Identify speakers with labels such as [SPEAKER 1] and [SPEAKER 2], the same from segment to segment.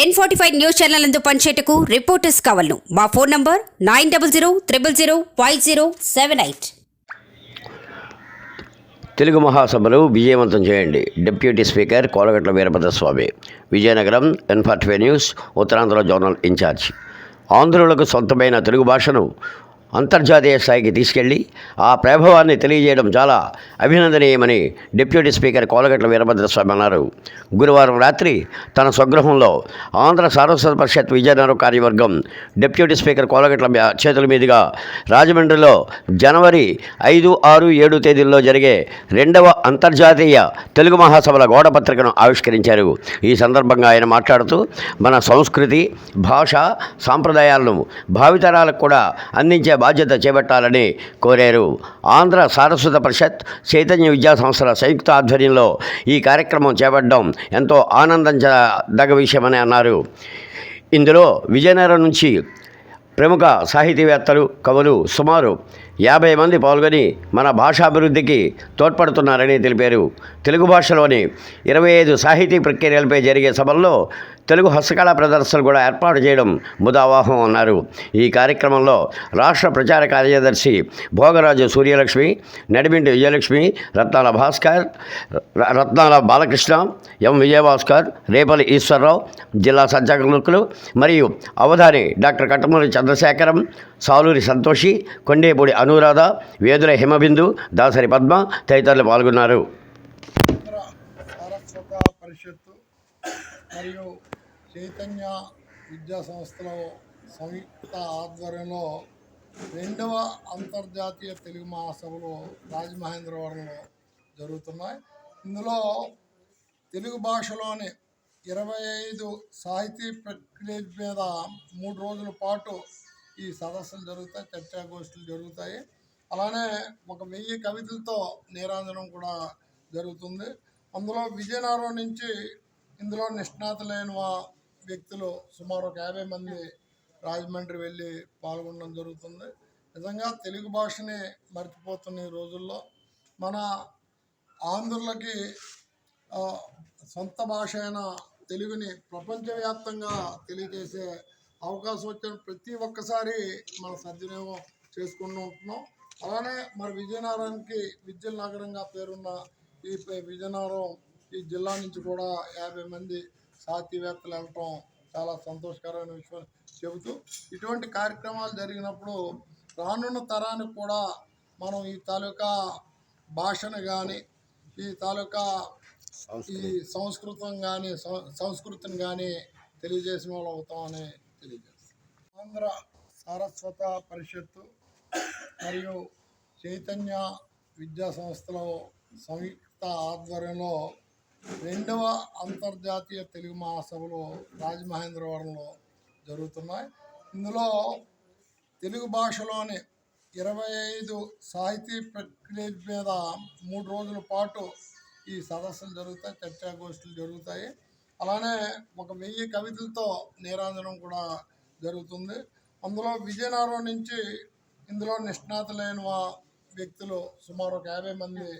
[SPEAKER 1] N forty five news channel అందు పనిచేయటకు reporters కావాలను. మా phone number nine double zero triple zero five zero seven eight
[SPEAKER 2] Telugu మహాసభలు విజయవంతం చేయండి. Deputy speaker Kolagatla Veerabhadraswamy Vizianagaram N forty five news Uttarandhra zonal incharge. ఆంధ్రులకు సొంతమైన తెలుగు భాషను అంతర్జాతీయ స్థాయికి తీసుకెళ్ళి ఆ ప్రభావాన్ని తెలియజేయడం చాలా అభినందనీయమని డిప్యూటీ స్పీకర్ కోలగట్ల వీరభద్రస్వామి అన్నారు. గురువారం రాత్రి తన స్వగృహంలో ఆంధ్ర సారస్వత పరిషత్ విజయనగరం కార్యవర్గం డిప్యూటీ స్పీకర్ కోలగట్ల చేతుల మీదుగా రాజమండ్రిలో జనవరి ఐదు ఆరు ఏడు తేదీల్లో జరిగే రెండవ అంతర్జాతీయ తెలుగు మహాసభల గోడపత్రికను ఆవిష్కరించారు. ఈ సందర్భంగా ఆయన మాట్లాడుతూ మన సంస్కృతి భాష సాంప్రదాయాలను భావితరాలకు కూడా అందించే బాధ్యత చేపట్టాలని కోరారు. ఆంధ్ర సారస్వత పరిషత్ చైతన్య విద్యా సంస్థల సంయుక్త ఆధ్వర్యంలో ఈ కార్యక్రమం చేపట్టడం ఎంతో ఆనందించదగ విషయమని అన్నారు. ఇందులో విజయనగరం నుంచి ప్రముఖ సాహితీవేత్తలు కవులు సుమారు యాభై మంది పాల్గొని మన భాషాభివృద్ధికి తోడ్పడుతున్నారని తెలిపారు. తెలుగు భాషలోని ఇరవై ఐదు సాహితీ ప్రక్రియలపై జరిగే సభల్లో తెలుగు హస్తకళా ప్రదర్శనలు కూడా ఏర్పాటు చేయడం ముదావాహం అన్నారు. ఈ కార్యక్రమంలో రాష్ట్ర ప్రచార కార్యదర్శి భోగరాజు సూర్యలక్ష్మి నడిమింటి విజయలక్ష్మి రత్నాల భాస్కర్ రత్నాల బాలకృష్ణ ఎం విజయభాస్కర్ రేపల్లి ఈశ్వరరావు జిల్లా సంచాలకులు మరియు అవధాని డాక్టర్ కట్టమూరి చంద్రశేఖరం సాలూరి సంతోషి కొండేపూడి అనురాధ వేదుల హిమబిందు దాసరి పద్మ తదితరులు పాల్గొన్నారు.
[SPEAKER 3] మరియు చైతన్య విద్యా సంస్థలో సంయుక్త ఆధ్వర్యంలో రెండవ అంతర్జాతీయ తెలుగు మహాసభలు రాజమహేంద్రవరంలో జరుగుతున్నాయి. ఇందులో తెలుగు భాషలోని ఇరవై ఐదు సాహితీ ప్రక్రియ మీద మూడు రోజుల పాటు ఈ సదస్సులు జరుగుతాయి చర్చాగోష్ఠులు జరుగుతాయి. అలానే ఒక వెయ్యి కవితలతో నీరాంజనం కూడా జరుగుతుంది. అందులో విజయనగరం నుంచి ఇందులో నిష్ణాతులైన వ్యక్తులు సుమారు ఒక యాభై మంది రాజమండ్రి వెళ్ళి పాల్గొనడం జరుగుతుంది. నిజంగా తెలుగు భాషని మర్చిపోతున్న ఈ రోజుల్లో మన ఆంధ్రులకి సొంత భాష అయిన తెలుగుని ప్రపంచవ్యాప్తంగా తెలియజేసే అవకాశం వచ్చిన ప్రతి ఒక్కసారి మన సద్వినియోగం చేసుకుంటూ ఉంటున్నాం. అలానే మరి విజయనగరానికి విద్యుల నగరంగా పేరున్న ఈ విజయనగరం ఈ జిల్లా నుంచి కూడా యాభై మంది సాహితీవేత్తలు వెళ్ళటం చాలా సంతోషకరమైన విషయం చెబుతూ ఇటువంటి కార్యక్రమాలు జరిగినప్పుడు రానున్న తరానికి కూడా మనం ఈ తాలూకా భాషను కానీ ఈ తాలూకా ఈ సంస్కృతం. కానీ సంస్కృతిని కానీ తెలియజేసిన వాళ్ళు అవుతామని తెలియజేస్తాం. ఆంధ్ర సారస్వత పరిషత్తు మరియు చైతన్య విద్యా సంస్థల సంయుక్త ఆధ్వర్యంలో రెండవ అంతర్జాతీయ తెలుగు మహాసభలు రాజమహేంద్రవరంలో జరుగుతున్నాయి. ఇందులో తెలుగు భాషలోని ఇరవై ఐదు సాహితీ ప్రక్రియ మీద మూడు రోజుల పాటు ఈ సదస్సులు జరుగుతాయి చర్చాగోష్ఠులు జరుగుతాయి. అలానే ఒక వెయ్యి కవితలతో నీరాంజనం కూడా జరుగుతుంది. అందులో విజయనగరం నుంచి ఇందులో నిష్ణాతులైన వా- వ్యక్తులు సుమారు ఒక యాభై మంది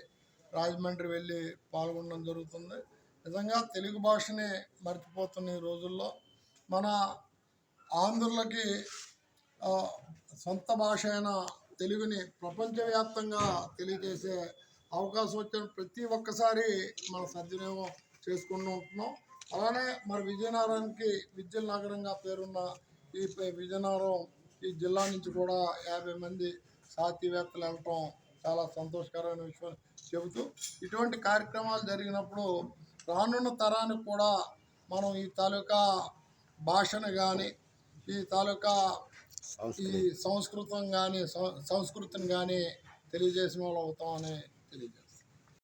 [SPEAKER 3] రాజమండ్రి వెళ్ళి పాల్గొనడం జరుగుతుంది. నిజంగా తెలుగు భాషని మర్చిపోతున్న ఈ రోజుల్లో మన ఆంధ్రులకి సొంత భాష అయిన తెలుగుని ప్రపంచవ్యాప్తంగా తెలియజేసే అవకాశం వచ్చిన ప్రతి ఒక్కసారి మన సద్వినియోగం చేసుకుంటూ ఉంటున్నాం. అలానే మరి విజయనగరానికి విద్యుల్ నగరంగా పేరున్న ఈ విజయనగరం ఈ జిల్లా నుంచి కూడా యాభై మంది సాహితీవేత్తలు వెళ్ళటం చాలా సంతోషకరమైన విషయం చెబుతూ ఇటువంటి కార్యక్రమాలు జరిగినప్పుడు రానున్న తరానికి కూడా మనం ఈ తాలూకా భాషను కానీ ఈ తాలూకా ఈ సంస్కృతం. కానీ సంస్కృతిని కానీ తెలియజేసిన వాళ్ళు అవుతామని తెలియజేస్తాం